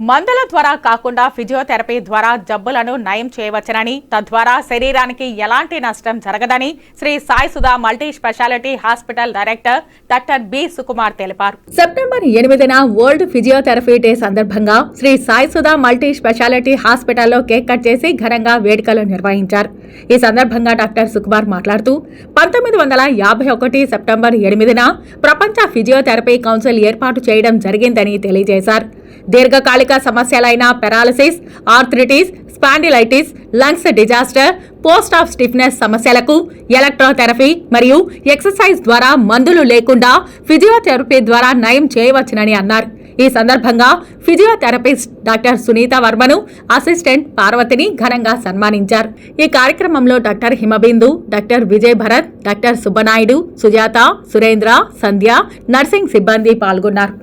మందుల ద్వారా కాకుండా ఫిజియోథెరపీ ద్వారా జబ్బులను నయం చేయవచ్చునని తద్వారా శరీరానికి ఎలాంటి నష్టం జరగదని Shri Sai Sudha multi speciality hospital director doctor B Sukumar తెలిపారు. సెప్టెంబర్ ఎనిమిదిన వరల్డ్ ఫిజియోథెరపీ డే సందర్భంగా శ్రీ సాయి సుధా మల్టీ స్పెషాలిటీ హాస్పిటల్లో కేక్ కట్ చేసి ఘనంగా వేడుకలు నిర్వహించారు. ఈ సందర్భంగా డాక్టర్ సుకుమార్ మాట్లాడుతూ పంతొమ్మిది వందల యాభై ఒకటి సెప్టెంబర్ ఎనిమిదిన ప్రపంచ ఫిజియోథెరపీ కౌన్సిల్ ఏర్పాటు చేయడం జరిగిందని తెలియజేశారు. దీర్ఘకాలిక సమస్యలైన paralysis arthritis spondylitis lungs disaster post of stiffness సమస్యలకు ఎలక్ట్రోథెరపీ మరియు ఎక్సర్సైజ్ ద్వారా మందులు లేకుండా ఫిజియోథెరపీ ద్వారా నయం చేయవచ్చునని అన్నారు. ఈ సందర్భంగా ఫిజియోథెరపిస్ట్ డాక్టర్ సునీత వర్మను అసిస్టెంట్ పార్వతిని ఘనంగా సన్మానించారు. ఈ కార్యక్రమంలో doctor Himabindu doctor Vijay Bharat doctor Subbanaidu Sujatha Surendra Sandhya nursing సిబ్బంది పాల్గొన్నారు.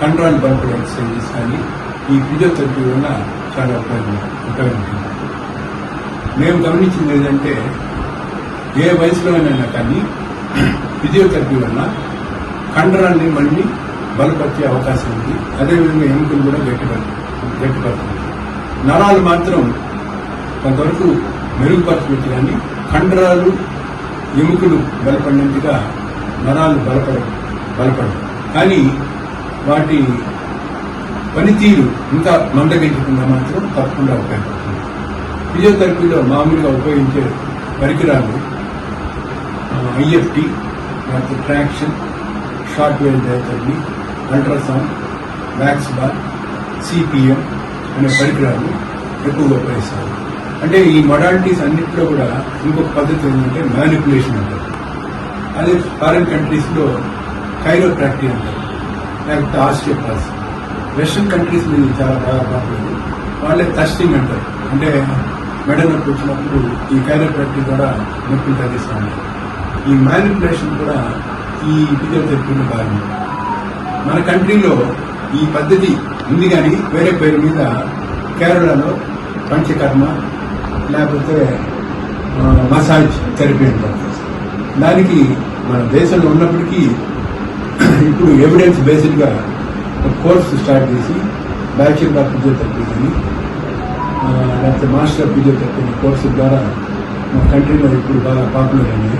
కండ్రాన్ కానీ కంట్రోల్ ఎక్సర్సైజెస్ కానీ ఈ ఫిజియోథెరపీ వల్ల చాలా ఉపయోగం. ఉపయోగపడుతుంది మేము గమనించింది ఏంటంటే ఏ వయసులోనైనా కానీ ఫిజియోథెరపీ వల్ల కండరాన్ని మళ్ళీ బలపరిచే అవకాశం ఉంది. అదేవిధంగా ఎముకలు కూడా గట్టిపడుతుంది గట్టిపడుతుంది నరాలు మాత్రం కొంతవరకు మెరుగుపరచవచ్చు కానీ కండరాలు ఎముకలు బలపడినట్టుగా నరాలు బలపడ బలపడవు. కానీ వాటి పనితీరు ఇంకా మందగించకుండా మాత్రం తప్పకుండా ఉపయోగపడుతుంది. ఫిజియోథెరపీలో మామూలుగా ఉపయోగించే పరికరాలు ఐఎఫ్టి లేకపోతే traction short wave diathermy ultrasound wax bath CPM అనే పరికరాలు ఎక్కువగా ఉపయోగిస్తారు. అంటే ఈ మొడాలిటీస్ అన్నింటిలో కూడా ఇంకొక పద్ధతి ఏంటంటే మ్యానిపులేషన్ అంటారు. అదే ఫారిన్ కంట్రీస్లో కైరోప్రాక్టీ అంటారు. లేకపోతే ఆస్టియోపాస్ వెస్ట్రన్ కంట్రీస్ మీద చాలా బాగా పాపులర్ వాళ్ళే టస్టింగ్ అంటారు. అంటే మెడ నొప్పి వచ్చినప్పుడు ఈ కైరోప్రాక్టీ కూడా నొప్పిని తగ్గిస్తాను ఈ మ్యానిపులేషన్ కూడా ఈ ఫిజియోథెరపీలో భాగం మన కంట్రీలో ఈ పద్ధతి ఉంది కానీ వేరే పేరు మీద కేరళలో పంచకర్మ లేకపోతే మసాజ్ థెరపీ అంటారు. దానికి మన దేశంలో ఉన్నప్పటికీ ఇప్పుడు ఎవిడెన్స్ బేసిడ్గా ఒక కోర్సు స్టార్ట్ చేసి బ్యాచులర్ ఆఫ్ ఫిజియోథెరపీ కానీ లేకపోతే మాస్టర్ ఆఫ్ ఫిజియోథెరపీ అనే కోర్సు ద్వారా మా కంట్రీలో ఇప్పుడు బాగా పాపులర్ అయింది